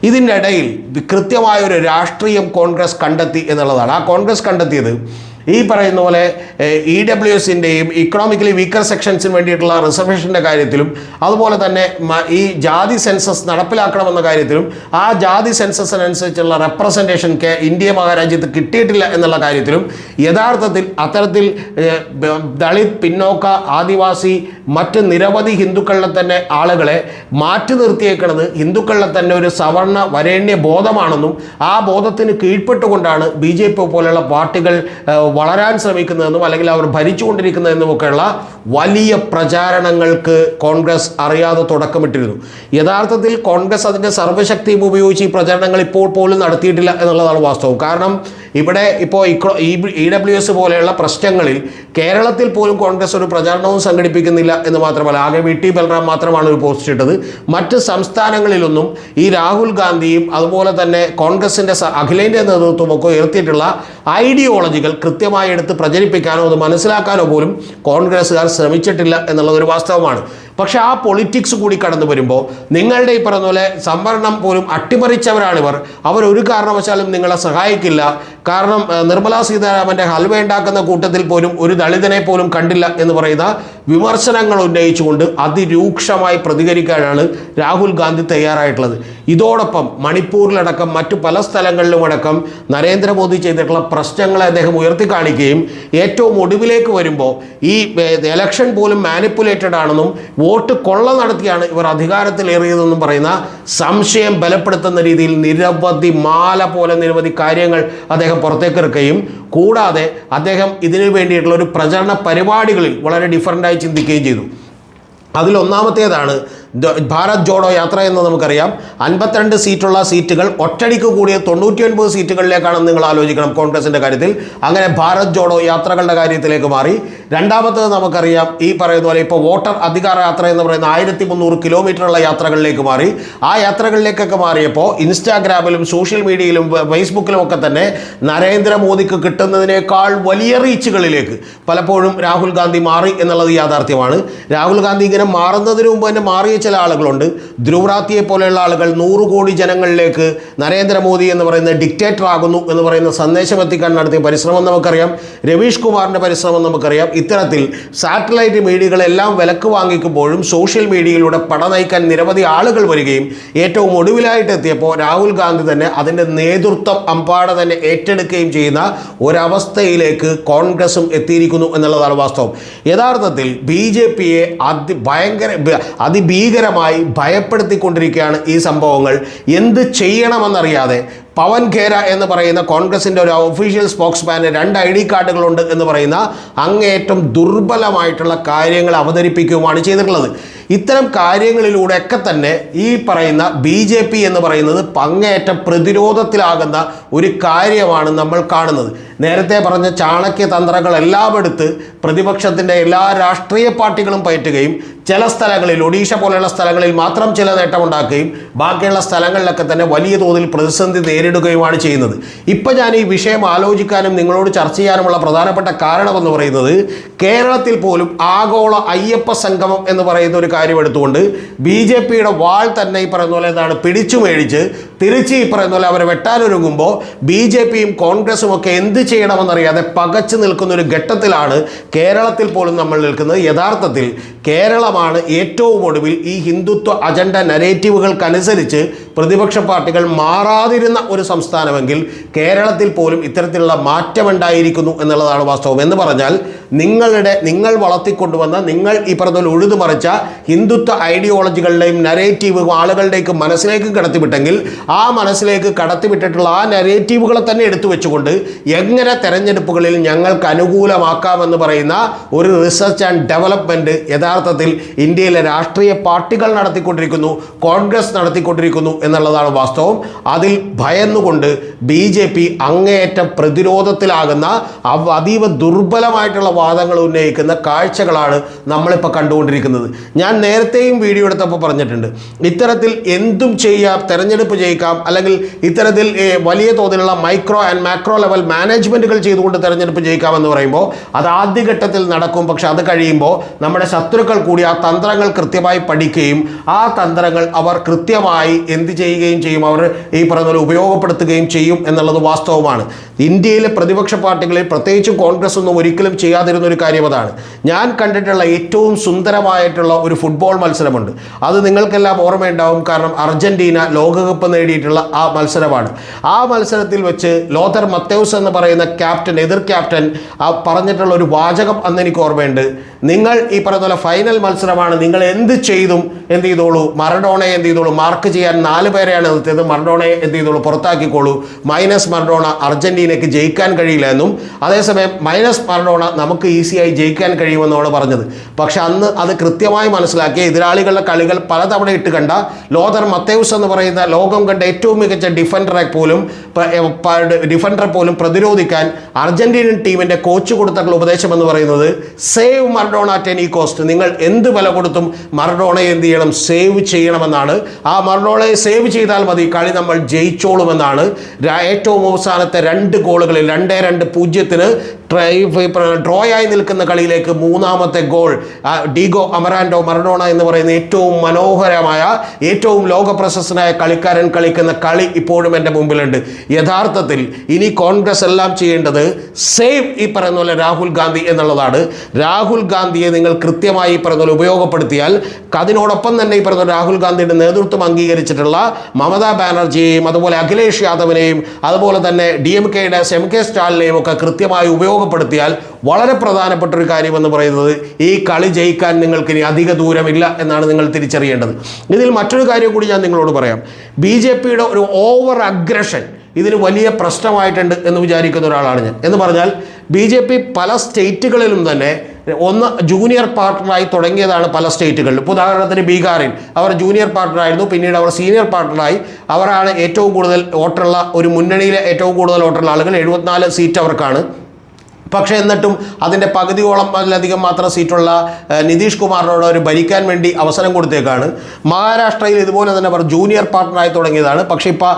ഇതിന്റെ ഇടയിൽ കൃത്യമായ ഒരു രാഷ്ട്രീയം കോൺഗ്രസ് കണ്ടെത്തി എന്നുള്ളതാണ്. ആ കോൺഗ്രസ് കണ്ടെത്തിയത് ഈ പറയുന്ന പോലെ ഇ ഡബ്ല്യു എസിന്റെയും ഇക്കണോമിക്കലി വീക്കർ സെക്ഷൻസിന് വേണ്ടിയിട്ടുള്ള റിസർവേഷന്റെ കാര്യത്തിലും അതുപോലെ തന്നെ ഈ ജാതി സെൻസസ് നടപ്പിലാക്കണമെന്ന കാര്യത്തിലും ആ ജാതി സെൻസസിനനുസരിച്ചുള്ള റെപ്രസെന്റേഷൻ ഇന്ത്യ മഹാരാജ്യത്ത് കിട്ടിയിട്ടില്ല എന്നുള്ള കാര്യത്തിലും യഥാർത്ഥത്തിൽ അത്തരത്തിൽ ദളിത് പിന്നോക്ക ആദിവാസി മറ്റ് നിരവധി ഹിന്ദുക്കളിലെ തന്നെ ആളുകളെ മാറ്റി നിർത്തിയേക്കുന്നത് ഹിന്ദുക്കളിലെ തന്നെ ഒരു സവർണ വരേണ്യ ബോധമാണെന്നും ആ ബോധത്തിന് കീഴ്പ്പെട്ടുകൊണ്ടാണ് ബി ജെ പി പോലെയുള്ള പാർട്ടികൾ വളരാൻ ശ്രമിക്കുന്നതെന്നും അല്ലെങ്കിൽ അവർ ഭരിച്ചുകൊണ്ടിരിക്കുന്നതെന്നുമൊക്കെയുള്ള വലിയ പ്രചാരണങ്ങൾക്ക് കോൺഗ്രസ് അറിയാതെ തുടക്കമിട്ടിരുന്നു. യഥാർത്ഥത്തിൽ കോൺഗ്രസ് അതിന്റെ സർവശക്തിയും ഉപയോഗിച്ച് ഈ പ്രചരണങ്ങൾ ഇപ്പോൾ പോലും നടത്തിയിട്ടില്ല എന്നുള്ളതാണ് വാസ്തവം. കാരണം ഇവിടെ ഇപ്പോൾ ഇക്കോ ഇ ഡബ്ല്യു എസ് പോലെയുള്ള പ്രശ്നങ്ങളിൽ കേരളത്തിൽ പോലും കോൺഗ്രസ് ഒരു പ്രചാരണവും സംഘടിപ്പിക്കുന്നില്ല എന്ന് മാത്രമല്ല. ആകെ വി ടി ബൽറാം മാത്രമാണ് ഒരു പോസ്റ്റ് ഇട്ടത്. മറ്റ് സംസ്ഥാനങ്ങളിലൊന്നും ഈ രാഹുൽ ഗാന്ധിയും അതുപോലെ തന്നെ കോൺഗ്രസിന്റെ അഖിലേന്ത്യാ നേതൃത്വമൊക്കെ ഉയർത്തിയിട്ടുള്ള ഐഡിയോളജികൾ കൃത്യമായി എടുത്ത് പ്രചരിപ്പിക്കാനോ അത് മനസ്സിലാക്കാനോ പോലും കോൺഗ്രസ്സുകാർ ശ്രമിച്ചിട്ടില്ല എന്നുള്ള ഒരു വാസ്തവമാണ്. പക്ഷെ ആ പൊളിറ്റിക്സ് കൂടി കടന്നു വരുമ്പോൾ നിങ്ങളുടെ ഈ പറഞ്ഞ പോലെ സംവരണം പോലും അട്ടിമറിച്ചവരാണിവർ അവർ ഒരു കാരണവശാലും നിങ്ങളെ സഹായിക്കില്ല. കാരണം നിർമ്മലാ സീതാരാമന്റെ ഹൽവ ഉണ്ടാക്കുന്ന കൂട്ടത്തിൽ പോലും ഒരു ദളിതനെ പോലും കണ്ടില്ല എന്ന് പറയുന്ന വിമർശനങ്ങൾ ഉന്നയിച്ചുകൊണ്ട് അതിരൂക്ഷമായി പ്രതികരിക്കാനാണ് രാഹുൽ ഗാന്ധി തയ്യാറായിട്ടുള്ളത്. ഇതോടൊപ്പം മണിപ്പൂരിലടക്കം മറ്റു പല സ്ഥലങ്ങളിലുമടക്കം നരേന്ദ്രമോദി ചെയ്തിട്ടുള്ള പ്രശ്നങ്ങളെ അദ്ദേഹം ഉയർത്തി കാണിക്കുകയും ഏറ്റവും ഒടുവിലേക്ക് വരുമ്പോൾ ഈ എലക്ഷൻ പോലും മാനിപ്പുലേറ്റഡ് ആണെന്നും വോട്ട് കൊള്ള നടത്തിയാണ് ഇവർ അധികാരത്തിലേറിയതെന്നും പറയുന്ന സംശയം ബലപ്പെടുത്തുന്ന രീതിയിൽ നിരവധി മാല പോലെ നിരവധി കാര്യങ്ങൾ അദ്ദേഹം പുറത്തേക്ക് ഇറക്കുകയും കൂടാതെ അദ്ദേഹം ഇതിനു വേണ്ടിയിട്ടുള്ള ഒരു പ്രചരണ പരിപാടികളിൽ വളരെ ഡിഫറന്റായി ചിന്തിക്കുകയും ചെയ്തു. അതിലൊന്നാമത്തേതാണ് ഭാരത് ജോഡോ യാത്ര എന്ന് നമുക്കറിയാം. അൻപത്തിരണ്ട് സീറ്റുള്ള സീറ്റുകൾ ഒറ്റടിക്ക് കൂടിയ തൊണ്ണൂറ്റി ഒൻപത് സീറ്റുകളിലേക്കാണെന്ന് നിങ്ങൾ ആലോചിക്കണം കോൺഗ്രസിന്റെ കാര്യത്തിൽ. അങ്ങനെ ഭാരത് ജോഡോ യാത്രകളുടെ കാര്യത്തിലേക്ക് മാറി. രണ്ടാമത്തത് നമുക്കറിയാം ഈ പറയുന്ന പോലെ ഇപ്പോൾ വോട്ടർ അധികാര യാത്ര എന്ന് പറയുന്ന ആയിരത്തി മുന്നൂറ് കിലോമീറ്ററുള്ള യാത്രകളിലേക്ക് മാറി. ആ യാത്രകളിലേക്കൊക്കെ മാറിയപ്പോൾ ഇൻസ്റ്റാഗ്രാമിലും സോഷ്യൽ മീഡിയയിലും ഫേസ്ബുക്കിലും ഒക്കെ തന്നെ നരേന്ദ്രമോദിക്ക് കിട്ടുന്നതിനേക്കാൾ വലിയ റീച്ചുകളിലേക്ക് പലപ്പോഴും രാഹുൽ ഗാന്ധി മാറി എന്നുള്ളത് യാഥാർത്ഥ്യമാണ്. രാഹുൽ ഗാന്ധി ഇങ്ങനെ മാറുന്നതിന് മുമ്പ് തന്നെ മാറിയ ചില ആളുകളുണ്ട്. ധ്രുവറാത്തിയെ പോലെയുള്ള ആളുകൾ നൂറ് കോടി ജനങ്ങളിലേക്ക് നരേന്ദ്രമോദി എന്ന് പറയുന്ന ഡിക്റ്റേറ്റർ ആകുന്നു എന്ന് പറയുന്ന സന്ദേശം എത്തിക്കാൻ നടത്തിയ പരിശ്രമം നമുക്കറിയാം. രവീഷ് കുമാറിന്റെ പരിശ്രമം നമുക്കറിയാം. ഇത്തരത്തിൽ സാറ്റലൈറ്റ് മീഡിയകളെല്ലാം വിലക്ക് വാങ്ങിക്കുമ്പോഴും സോഷ്യൽ മീഡിയയിലൂടെ പട നയിക്കാൻ നിരവധി ആളുകൾ വരികയും ഏറ്റവും ഒടുവിലായിട്ട് എത്തിയപ്പോൾ രാഹുൽ ഗാന്ധി തന്നെ അതിന്റെ നേതൃത്വം അമ്പാടെ തന്നെ ഏറ്റെടുക്കുകയും ചെയ്യുന്ന ഒരവസ്ഥയിലേക്ക് കോൺഗ്രസും എത്തിയിരിക്കുന്നു എന്നുള്ളതാണ് വാസ്തവം. യഥാർത്ഥത്തിൽ ബി ജെ പിയെ അതി ഭയങ്കര ബ- അതിഭീകരമായി ഭയപ്പെടുത്തിക്കൊണ്ടിരിക്കുകയാണ് ഈ സംഭവങ്ങൾ. എന്ത് ചെയ്യണമെന്നറിയാതെ പവൻ ഖേര എന്ന് പറയുന്ന കോൺഗ്രസിന്റെ ഒരു ഒഫീഷ്യൽ സ്പോക്സ്മാന് രണ്ട് ഐ ഡി കാർഡുകളുണ്ട് എന്ന് പറയുന്ന അങ്ങേയറ്റം ദുർബലമായിട്ടുള്ള കാര്യങ്ങൾ അവതരിപ്പിക്കുകയുമാണ് ചെയ്തിട്ടുള്ളത്. ഇത്തരം കാര്യങ്ങളിലൂടെയൊക്കെ തന്നെ ഈ പറയുന്ന ബി ജെ പി എന്ന് പറയുന്നത് പങ്ങേറ്റ പ്രതിരോധത്തിലാകുന്ന ഒരു കാര്യമാണ് നമ്മൾ കാണുന്നത്. നേരത്തെ പറഞ്ഞ ചാണക്യ തന്ത്രങ്ങളെല്ലാം എടുത്ത് പ്രതിപക്ഷത്തിന്റെ എല്ലാ രാഷ്ട്രീയ പാർട്ടികളും പയറ്റുകയും ചില സ്ഥലങ്ങളിൽ ഒഡീഷ പോലെയുള്ള സ്ഥലങ്ങളിൽ മാത്രം ചില നേട്ടമുണ്ടാക്കുകയും ബാക്കിയുള്ള സ്ഥലങ്ങളിലൊക്കെ തന്നെ വലിയ തോതിൽ പ്രതിസന്ധി നേരിടുകയുമാണ് ചെയ്യുന്നത്. ഇപ്പം ഞാൻ ഈ വിഷയം ആലോചിക്കാനും നിങ്ങളോട് ചർച്ച ചെയ്യാനുമുള്ള പ്രധാനപ്പെട്ട കാരണമെന്ന് പറയുന്നത് കേരളത്തിൽ പോലും ആഗോള അയ്യപ്പ സംഗമം എന്ന് പറയുന്ന ഒരു കാര്യം എടുത്തുകൊണ്ട് ബി ജെ പിയുടെ വാൾ തന്നെ ഈ പറയുന്ന പോലെ എന്താണ് പിടിച്ചു മേടിച്ച് തിരിച്ച് ഈ പറയുന്ന പോലെ അവരെ വെട്ടാനൊരുങ്ങുമ്പോൾ ബി ജെ പിയും കോൺഗ്രസും ഒക്കെ എന്ത് ചെയ്യണമെന്നറിയാതെ പകച്ചു നിൽക്കുന്ന ഒരു ഘട്ടത്തിലാണ് കേരളത്തിൽ പോലും നമ്മൾ നിൽക്കുന്നത്. യഥാർത്ഥത്തിൽ കേരളമാണ് ഏറ്റവും ഒടുവിൽ ഈ ഹിന്ദുത്വ അജണ്ട നരേറ്റീവുകൾക്കനുസരിച്ച് പ്രതിപക്ഷ പാർട്ടികൾ മാറാതിരുന്ന ഒരു സംസ്ഥാനമെങ്കിൽ കേരളത്തിൽ പോലും ഇത്തരത്തിലുള്ള മാറ്റമുണ്ടായിരിക്കുന്നു എന്നുള്ളതാണ് വാസ്തവം. എന്ന് പറഞ്ഞാൽ നിങ്ങളുടെ നിങ്ങൾ വളർത്തിക്കൊണ്ടുവന്ന നിങ്ങൾ ഈ പറഞ്ഞ ഉഴുതു ഉഴുതുമറിച്ച ഹിന്ദുത്വ ഐഡിയോളജികളുടെയും നരേറ്റീവ് ആളുകളുടെയൊക്കെ മനസ്സിലേക്ക് കടത്തിവിട്ടെങ്കിൽ ആ മനസ്സിലേക്ക് കടത്തിവിട്ടിട്ടുള്ള ആ നരേറ്റീവുകളെ തന്നെ എടുത്തു വെച്ചുകൊണ്ട് എങ്ങനെ തെരഞ്ഞെടുപ്പുകളിൽ ഞങ്ങൾക്ക് അനുകൂലമാക്കാമെന്ന് പറയുന്ന ഒരു റിസർച്ച് ആൻഡ് ഡെവലപ്മെന്റ് യഥാർത്ഥത്തിൽ ഇന്ത്യയിലെ രാഷ്ട്രീയ പാർട്ടികൾ നടത്തിക്കൊണ്ടിരിക്കുന്നു കോൺഗ്രസ് നടത്തിക്കൊണ്ടിരിക്കുന്നു എന്നുള്ളതാണ് വാസ്തവം. അതിൽ ഭയന്നുകൊണ്ട് ബി ജെ പി അങ്ങേയറ്റം പ്രതിരോധത്തിലാകുന്ന അതീവ ദുർബലമായിട്ടുള്ള വാദങ്ങൾ ഉന്നയിക്കുന്ന കാഴ്ചകളാണ് നമ്മളിപ്പോൾ കണ്ടുകൊണ്ടിരിക്കുന്നത്. ഞാൻ നേരത്തെയും വീഡിയോ എടുത്തപ്പോൾ പറഞ്ഞിട്ടുണ്ട്. ഇത്തരത്തിൽ എന്തും ചെയ്യാം തെരഞ്ഞെടുപ്പ് ജയിക്കാം അല്ലെങ്കിൽ ഇത്തരത്തിൽ വലിയ തോതിലുള്ള മൈക്രോ ആൻഡ് മാക്രോ ലെവൽ മാനേജ്മെന്റുകൾ ചെയ്തുകൊണ്ട് തെരഞ്ഞെടുപ്പ് ജയിക്കാമെന്ന് പറയുമ്പോൾ അത് ആദ്യഘട്ടത്തിൽ നടക്കും. പക്ഷെ അത് കഴിയുമ്പോൾ നമ്മുടെ ശത്രുക്കൾ കൂടി ആ തന്ത്രങ്ങൾ കൃത്യമായി പഠിക്കുകയും ആ തന്ത്രങ്ങൾ അവർ കൃത്യമായി എന്ത് ചെയ്യുകയും ചെയ്യും. അവർ ഈ പറയുന്ന പോലെ ഉപയോഗപ്പെടുത്തുകയും ചെയ്യും എന്നുള്ളത് വാസ്തവമാണ്. ഇന്ത്യയിലെ പ്രതിപക്ഷ പാർട്ടികളിൽ പ്രത്യേകിച്ചും കോൺഗ്രസ് ഒന്നും ഒരിക്കലും ചെയ്യാതിരുന്ന ഒരു കാര്യം അതാണ്. ഞാൻ കണ്ടിട്ടുള്ള ഏറ്റവും സുന്ദരമായിട്ടുള്ള ഒരു ഫുട്ബോൾ മത്സരമുണ്ട്. അത് നിങ്ങൾക്കെല്ലാം ഓർമ്മയുണ്ടാവും. കാരണം അർജന്റീന ലോകകപ്പ് നേടിയിട്ടുള്ള ആ മത്സരമാണ്. ആ മത്സരത്തിൽ വെച്ച് ലോതർ മത്തേവ്സ് എന്ന് പറയുന്ന ക്യാപ്റ്റൻ എതിർ ക്യാപ്റ്റൻ ആ പറഞ്ഞിട്ടുള്ള ഒരു വാചകം അന്ന് എനിക്ക് ഓർമ്മയുണ്ട്. നിങ്ങൾ ഈ പറയുന്ന പോലെ ഫൈനൽ മത്സരമാണ്. നിങ്ങൾ എന്ത് ചെയ്തും എന്ത് ചെയ്തോളൂ? മറഡോണയെ എന്ത് ചെയ്തോളൂ? മാർക്ക് ചെയ്യാൻ നാല് പേരെയാണ് നിർത്തിയത് മർഡോണയെ എന്ത് ചെയ്തോളൂ? പുറത്താക്കിക്കോളൂ. മൈനസ് മർഡോണ അർജന്റീനയ്ക്ക് ജയിക്കാൻ കഴിയില്ല എന്നും. അതേസമയം മൈനസ് മർഡോണ നമുക്ക് ഈസിയായി ജയിക്കാൻ കഴിയുമെന്നാണ് പറഞ്ഞത്. പക്ഷെ അന്ന് അത് കൃത്യമായി മനസ്സിലാക്കിയ എതിരാളികളുടെ കളികൾ പലതവണ ഇട്ട് കണ്ട ലോതർ മത്തേവ്സ് എന്ന് പറയുന്ന ലോകം കണ്ട ഏറ്റവും മികച്ച ഡിഫൻഡറെ പോലും ഡിഫൻഡറെ പോലും പ്രതിരോധിക്കാൻ അർജന്റീനൻ ടീമിന്റെ കോച്ച് കൊടുത്തിട്ടുള്ള ഉപദേശം എന്ന് പറയുന്നത് സേവ് മർഡോണ എനി കോസ്റ്റ് നിങ്ങൾ എന്ത് വില കൊടുത്തും മർഡോണയെ എന്ത് ചെയ്യണം? സേവ് ചെയ്യണമെന്നാണ്. ആ മർഡോണയെ സേവ് ചെയ്താൽ മതി. കളി നമ്മൾ ജയിച്ചോളുമെന്നാണ്. ഏറ്റവും അവസാനത്തെ രണ്ട് ഗോളുകളിൽ രണ്ടേ രണ്ട് പൂജ്യത്തിന് ഡ്രോയായി നിൽക്കുന്ന കളിയിലേക്ക് മൂന്നാമത്തെ ഗോൾ ഡിഗോ അമറാൻഡോ മറഡോണ എന്ന് പറയുന്ന ഏറ്റവും മനോഹരമായ ഏറ്റവും ലോക പ്രശസ്തനായ കളിക്കാരൻ കളിക്കുന്ന കളി ഇപ്പോഴും എന്റെ മുമ്പിലുണ്ട്. യഥാർത്ഥത്തിൽ ഇനി കോൺഗ്രസ് എല്ലാം ചെയ്യേണ്ടത് സേവ് ഈ പറയുന്ന പോലെ രാഹുൽ ഗാന്ധി എന്നുള്ളതാണ്. രാഹുൽ ഗാന്ധിയെ നിങ്ങൾ കൃത്യമായി ഈ പറയുന്ന പോലെ ഉപയോഗപ്പെടുത്തിയാൽ അതിനോടൊപ്പം തന്നെ ഈ പറയുന്ന രാഹുൽ ഗാന്ധിയുടെ നേതൃത്വം അംഗീകരിച്ചിട്ടുള്ള മമതാ ബാനർജിയെയും അതുപോലെ അഖിലേഷ് യാദവിനെയും അതുപോലെ തന്നെ ഡി എം കെയുടെ എം കെ സ്റ്റാലിനെയും ഒക്കെ കൃത്യമായി ഉപയോഗപ്പെടുത്തിയാൽ വളരെ പ്രധാനപ്പെട്ട ഒരു കാര്യമെന്ന് പറയുന്നത് ഈ കളി ജയിക്കാൻ നിങ്ങൾക്ക് ഇനി അധിക ദൂരമില്ല എന്നാണ് നിങ്ങൾ തിരിച്ചറിയേണ്ടത്. ഇതിൽ മറ്റൊരു കാര്യം കൂടി ഞാൻ നിങ്ങളോട് പറയാം. ബി ജെ പിയുടെ ഒരു ഓവർ അഗ്രഷൻ ഇതിന് വലിയ പ്രശ്നമായിട്ടുണ്ട് എന്ന് വിചാരിക്കുന്ന ഒരാളാണ് ഞാൻ. എന്ന് പറഞ്ഞാൽ ബി ജെ പി പല സ്റ്റേറ്റുകളിലും തന്നെ ഒന്ന് ജൂനിയർ പാർട്ണറായി തുടങ്ങിയതാണ് പല സ്റ്റേറ്റുകളിലും. ഉദാഹരണത്തിന് ബീഹാറിൽ അവർ ജൂനിയർ പാർട്ണറായിരുന്നു പിന്നീട് അവർ സീനിയർ പാർട്ണറായി അവരാണ് ഏറ്റവും കൂടുതൽ വോട്ടുള്ള ഒരു മുന്നണിയിലെ ഏറ്റവും കൂടുതൽ വോട്ടുള്ള ആളുകൾ. എഴുപത്തിനാല് സീറ്റ് അവർക്കാണ്. പക്ഷേ എന്നിട്ടും അതിന്റെ പകുതിയോളം അതിലധികം മാത്രം സീറ്റുള്ള നിതീഷ് കുമാറിനോട് അവർ ഭരിക്കാൻ വേണ്ടി അവസരം കൊടുത്തേക്കാണ്. മഹാരാഷ്ട്രയിൽ ഇതുപോലെ തന്നെ അവർ ജൂനിയർ പാർട്ണറായി തുടങ്ങിയതാണ്. പക്ഷേ ഇപ്പോൾ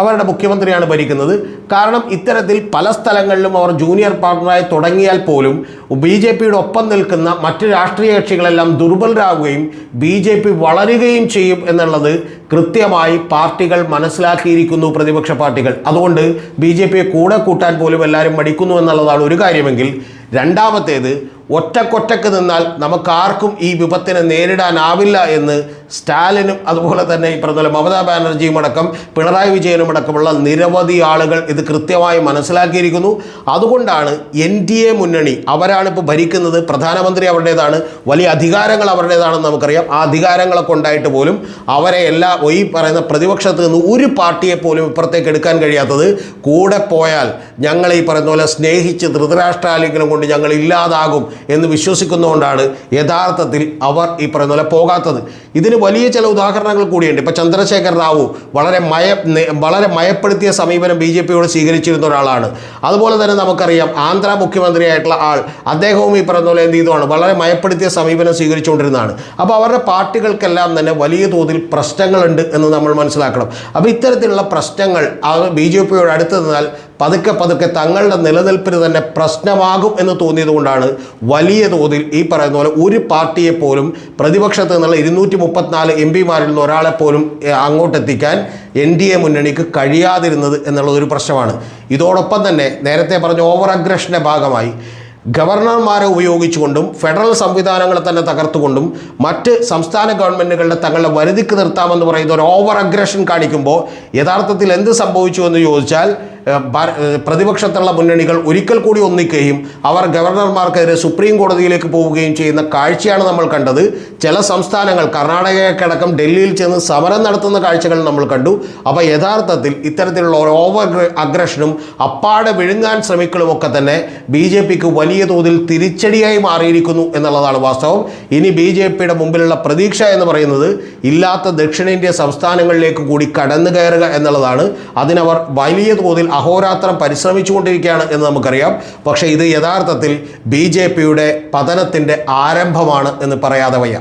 അവരുടെ മുഖ്യമന്ത്രിയാണ് ഭരിക്കുന്നത്. കാരണം ഇത്തരത്തിൽ പല സ്ഥലങ്ങളിലും അവർ ജൂനിയർ പാർട്ണറായി തുടങ്ങിയാൽ പോലും ബി ജെ പിയുടെ ഒപ്പം നിൽക്കുന്ന മറ്റ് രാഷ്ട്രീയ കക്ഷികളെല്ലാം ദുർബലരാകുകയും ബി ജെ പി വളരുകയും ചെയ്യും എന്നുള്ളത് കൃത്യമായി പാർട്ടികൾ മനസ്സിലാക്കിയിരിക്കുന്നു പ്രതിപക്ഷ പാർട്ടികൾ. അതുകൊണ്ട് ബി ജെ പിയെ കൂടെ കൂട്ടാൻ പോലും എല്ലാവരും മടിക്കുന്നു എന്നുള്ളതാണ് ഒരു കാര്യമെങ്കിൽ രണ്ടാമത്തേത് ഒറ്റക്കൊറ്റക്ക് നിന്നാൽ നമുക്കാർക്കും ഈ വിപത്തിനെ നേരിടാനാവില്ല എന്ന് സ്റ്റാലിനും അതുപോലെ തന്നെ ഈ പറഞ്ഞ മമതാ ബാനർജിയും അടക്കം പിണറായി വിജയനും അടക്കമുള്ള നിരവധി ആളുകൾ ഇത് കൃത്യമായി മനസ്സിലാക്കിയിരിക്കുന്നു. അതുകൊണ്ടാണ് എൻ ഡി എ മുന്നണി അവരാണ് ഇപ്പോൾ ഭരിക്കുന്നത്. പ്രധാനമന്ത്രി അവരുടേതാണ്. വലിയ അധികാരങ്ങൾ അവരുടേതാണെന്ന് നമുക്കറിയാം. ആ അധികാരങ്ങളൊക്കെ ഉണ്ടായിട്ട് പോലും അവരെ എല്ലാ ഈ പറയുന്ന പ്രതിപക്ഷത്ത് നിന്ന് ഒരു പാർട്ടിയെ പോലും ഇപ്പുറത്തേക്ക് എടുക്കാൻ കഴിയാത്തത് കൂടെ പോയാൽ ഞങ്ങൾ ഈ പറയുന്ന പോലെ സ്നേഹിച്ച് ധൃതരാഷ്ട്രാലിംഗനം കൊണ്ട് ഞങ്ങൾ ഇല്ലാതാകും എന്ന് വിശ്വസിക്കുന്നതുകൊണ്ടാണ് യഥാർത്ഥത്തിൽ അവർ ഈ പറയുന്ന പോലെ പോകാത്തത്. ഇതിന് വലിയ ചില ഉദാഹരണങ്ങൾ കൂടിയുണ്ട്. ഇപ്പോൾ ചന്ദ്രശേഖർ റാവു വളരെ മയ വളരെ മയപ്പെടുത്തിയ സമീപനം ബി ജെ പിയോട് സ്വീകരിച്ചിരുന്ന ഒരാളാണ്. അതുപോലെ തന്നെ നമുക്കറിയാം ആന്ധ്ര മുഖ്യമന്ത്രിയായിട്ടുള്ള ആൾ അദ്ദേഹവും ഈ പറയുന്ന പോലെ എന്ത് ചെയ്തതാണ്? വളരെ മയപ്പെടുത്തിയ സമീപനം സ്വീകരിച്ചുകൊണ്ടിരുന്നതാണ്. അപ്പോൾ അവരുടെ പാർട്ടികൾക്കെല്ലാം തന്നെ വലിയ തോതിൽ പ്രശ്നങ്ങളുണ്ട് എന്ന് നമ്മൾ മനസ്സിലാക്കണം. അപ്പോൾ ഇത്തരത്തിലുള്ള പ്രശ്നങ്ങൾ അത് ബി ജെ പിയോട് അടുത്ത് നിന്നാൽ പതുക്കെ പതുക്കെ തങ്ങളുടെ നിലനിൽപ്പിന് തന്നെ പ്രശ്നമാകും എന്ന് തോന്നിയത് കൊണ്ടാണ് വലിയ തോതിൽ ഈ പറയുന്ന പോലെ ഒരു പാർട്ടിയെ പോലും പ്രതിപക്ഷത്ത് നിന്നുള്ള ഇരുന്നൂറ്റി മുപ്പത്തിനാല് എം പിമാരിൽ നിന്ന് ഒരാളെ പോലും അങ്ങോട്ടെത്തിക്കാൻ എൻ ഡി എ മുന്നണിക്ക് കഴിയാതിരുന്നത് എന്നുള്ളതൊരു പ്രശ്നമാണ്. ഇതോടൊപ്പം തന്നെ നേരത്തെ പറഞ്ഞ ഓവർ അഗ്രഷന്റെ ഭാഗമായി ഗവർണർമാരെ ഉപയോഗിച്ചുകൊണ്ടും ഫെഡറൽ സംവിധാനങ്ങളെ തന്നെ തകർത്തുകൊണ്ടും മറ്റ് സംസ്ഥാന ഗവൺമെന്റുകളുടെ തങ്ങളുടെ വരുതിക്ക് നിർത്താമെന്ന് പറയുന്ന ഒരു ഓവർ അഗ്രഷൻ കാണിക്കുമ്പോൾ യഥാർത്ഥത്തിൽ എന്ത് സംഭവിച്ചു എന്ന് ചോദിച്ചാൽ പ്രതിപക്ഷത്തുള്ള മുന്നണികൾ ഒരിക്കൽ കൂടി ഒന്നിക്കുകയും അവർ ഗവർണർമാർക്കെതിരെ സുപ്രീം കോടതിയിലേക്ക് പോവുകയും ചെയ്യുന്ന കാഴ്ചയാണ് നമ്മൾ കണ്ടത്. ചില സംസ്ഥാനങ്ങൾ കർണാടകയ്ക്കടക്കം ഡൽഹിയിൽ ചെന്ന് സമരം നടത്തുന്ന കാഴ്ചകൾ നമ്മൾ കണ്ടു. അപ്പോൾ യഥാർത്ഥത്തിൽ ഇത്തരത്തിലുള്ള ഓവർ അഗ്രഷനും അപ്പാടെ വിഴുങ്ങാൻ ശ്രമിക്കലുമൊക്കെ തന്നെ ബി ജെ പിക്ക് വലിയ തോതിൽ തിരിച്ചടിയായി മാറിയിരിക്കുന്നു എന്നുള്ളതാണ് വാസ്തവം. ഇനി ബി ജെ പിയുടെ മുമ്പിലുള്ള പ്രതീക്ഷ എന്ന് പറയുന്നത് ഇല്ലാത്ത ദക്ഷിണേന്ത്യ സംസ്ഥാനങ്ങളിലേക്ക് കൂടി കടന്നു കയറുക എന്നുള്ളതാണ്. അതിനവർ വലിയ തോതിൽ അഹോരാത്രം പരിശ്രമിച്ചുകൊണ്ടിരിക്കുകയാണ് എന്ന് നമുക്കറിയാം. പക്ഷേ ഇത് യഥാർത്ഥത്തിൽ ബി ജെ പിയുടെ പതനത്തിന്റെ ആരംഭമാണ് എന്ന് പറയാതെ വയ്യ.